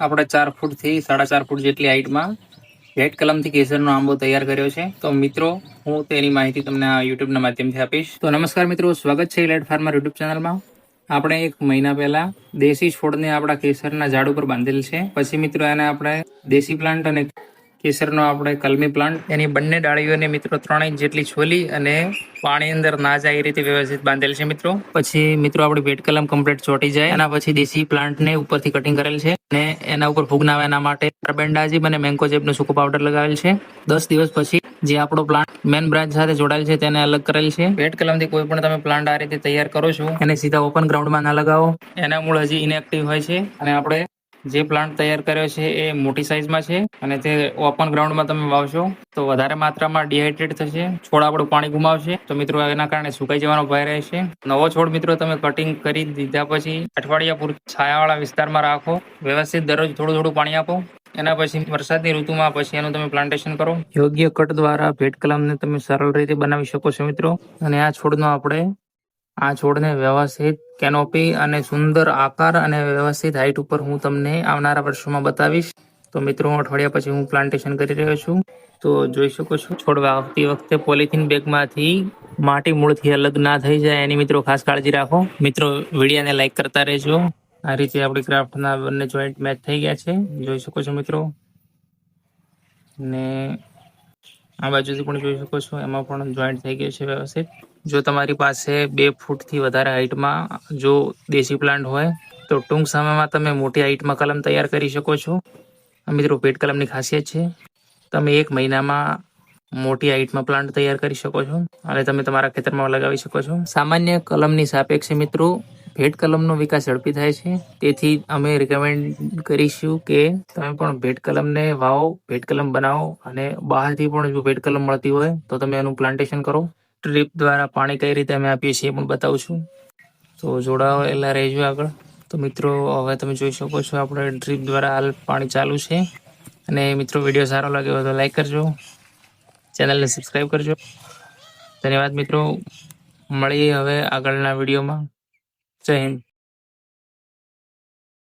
આપણે ચાર ફૂટથી સાડા ચાર ફૂટ જેટલી હાઈટમાં રેડ કલમથી કેસરનો આંબો તૈયાર કર્યો છે. તો મિત્રો, હું તેની માહિતી તમને આ યુટ્યુબના માધ્યમથી આપીશ. તો નમસ્કાર મિત્રો, સ્વાગત છે લેડ ફાર્મર યુટ્યુબ ચેનલમાં. આપણે એક મહિના પહેલા દેશી છોડને આપણા કેસરના ઝાડ ઉપર બાંધેલ છે. પછી મિત્રો, એને આપણે દેશી પ્લાન્ટ અને કેસરનો આપણે કલમી પ્લાન્ટ એની બંને ડાળીઓને મિત્રો ત્રણ ઇંચ જેટલી છોલી અને પાણી અંદર ના જાય એ રીતે વ્યવસ્થિત બાંધેલ છે મિત્રો. પછી મિત્રો આપણી ભેટ કલમ કમ્પ્લીટ ચોટી જાય. એના પછી દેશી પ્લાન્ટને ઉપરથી કટિંગ કરેલ છે અને એના ઉપર ફૂગ ના આવે એના માટે કાર્બેન્ડાઝીમ અને મેન્કોજેબનો સૂકો પાવડર લગાવેલ છે. દસ દિવસ પછી જે આપણો પ્લાન્ટ મેન બ્રાન્ચ સાથે જોડાયેલ છે તેને અલગ કરેલ છે. વેટ કલમથી કોઈ પણ તમે પ્લાન્ટ આ રીતે તૈયાર કરો છો, એને સીધા ઓપન ગ્રાઉન્ડમાં ના લગાવો. એના મૂળ હજી ઇનએક્ટિવ હોય છે અને આપણે જે પ્લાન્ટ તૈયાર કર્યો છે એ મોટી સાઇઝમાં છે અને તે ઓપન ગ્રાઉન્ડમાં તમે વાવશો તો વધારે માત્રામાં ડિહાઇડ્રેટ થશે છોડ આપણું પાણી ગુમાવશે. તો મિત્રો, એના કારણે સુકાઈ જવાનો ભય રહેશે. નવો છોડ મિત્રો, તમે કટિંગ કરી દીધા પછી અઠવાડિયા પૂરતું છાયાવાળા વિસ્તારમાં રાખો. વ્યવસ્થિત દરરોજ થોડું થોડું પાણી આપો. એના પછી વરસાદની ઋતુમાં પછી એનું તમે પ્લાન્ટેશન કરો. યોગ્ય કટ દ્વારા ભેટ કલામને તમે સરળ રીતે બનાવી શકો છો મિત્રો. અને આ છોડનો આપણે આ છોડને વ્યવસ્થિત કેનોપી અને સુંદર આકાર અને વ્યવસ્થિત હાઇટ ઉપર હું તમને આવનારા વર્ષોમાં બતાવીશ. તો મિત્રો, અઠવાડિયા પછી હું પ્લાન્ટેશન કરી રહ્યો છું. તો જોઈ શકો છો છોડ વાવતી વખતે પોલિથીન બેગમાંથી માટી મૂળથી અલગ ના થઈ જાય એની મિત્રો ખાસ કાળજી રાખો. મિત્રો, વિડીયાને લાઈક કરતા રહેજો. આ રીતે આપણી ક્રાફ્ટના બંને જોઈન્ટ મેચ થઈ ગયા છે. જોઈ શકો છો મિત્રો. ને આ બાજુથી પણ જોઈ શકો છો. એમાં પણ જોઈન્ટ થઈ ગયું છે વ્યવસ્થિત. જો તમારી પાસે બે ફૂટથી વધારે હાઇટમાં જો દેશી પ્લાન્ટ હોય, તો ટૂંક સમયમાં તમે મોટી હાઇટમાં કલમ તૈયાર કરી શકો છો. મિત્રો પેટ કલમની ખાસિયત છે. તમે એક મહિનામાં મોટી હાઇટમાં પ્લાન્ટ તૈયાર કરી શકો છો અને તમે તમારા ખેતરમાં લગાવી શકો છો. સામાન્ય કલમની સાપેક્ષે મિત્રો ભેટ કલમનો વિકાસ ઝડપી થાય છે. તેથી અમે રિકમેન્ડ કરીશું કે તમે પણ ભેટ કલમને વાવો, ભેટ કલમ બનાવો અને બહારથી પણ જો ભેટ કલમ મળતી હોય તો તમે એનું પ્લાન્ટેશન કરો. ટ્રીપ દ્વારા પાણી કઈ રીતે અમે આપીએ છીએ એ પણ બતાવું છું. તો જોડાયેલા રહેજો આગળ. તો મિત્રો, હવે તમે જોઈ શકો છો આપણે ડ્રીપ દ્વારા હાલ પાણી ચાલુ છે. અને મિત્રો વીડિયો સારો લાગ્યો તો લાઈક કરજો. ચેનલને સબસ્ક્રાઈબ કરજો. ધન્યવાદ મિત્રો. મળીએ હવે આગળના વિડીયોમાં જય હિન્દ